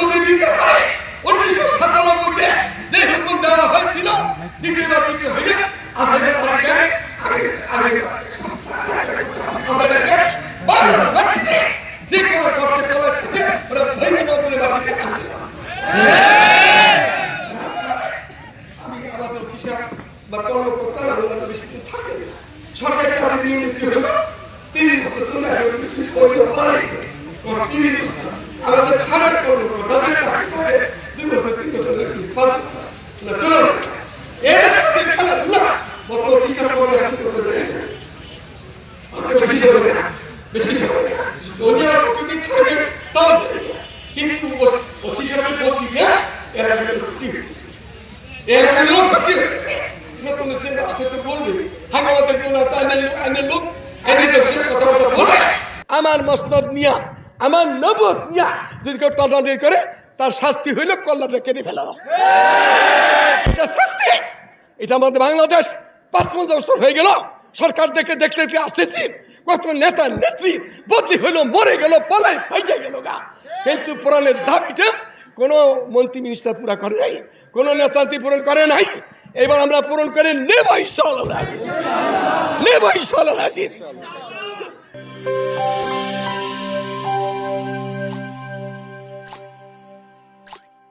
যদি দিতে হয়, উনিশশো সাতানব্বইতে যে হুকুম দেওয়া হয়েছিল দ্বিতীয়বার দিতে হইলে বাংলার মাটিতে যে কোনো চাকরি নিযুক্তি হলো তিন বছর চলে আমাদের খারাপ কর্মকর্তা তাদের চাকরি করে দুই বছর তিন বছর নাকি পাঁচ বছর না চলে যাবে এদের সাথে খেলাধুলা বর্তমান হিসাব করে আসতে করতে যায় আমার মসনদ নিয়া, আমার নবদ নিয়া যদি কেউ টানাটানি করে, তার শাস্তি হইল কল্যাণটা কেটে ফেলা। এটা শাস্তি। এটা আমাদের বাংলাদেশ পাঁচ পঞ্চাশ বছর হয়ে গেল। সরকার দেখে দেখতে দেখতে আসতেছি। কত নেতা নেত্রী বদলি হইল মরে গেল পালাই পাইয়া গেল গা। কিন্তু পুরাণের দাবিটা কোনো মন্ত্রী মিনিস্টার পুরা করে নাই, কোনো নেতান্তি পূরণ করে নাই। এবার আমরা পূরণ করে নেবাই সাল নেবাই সাল হাজির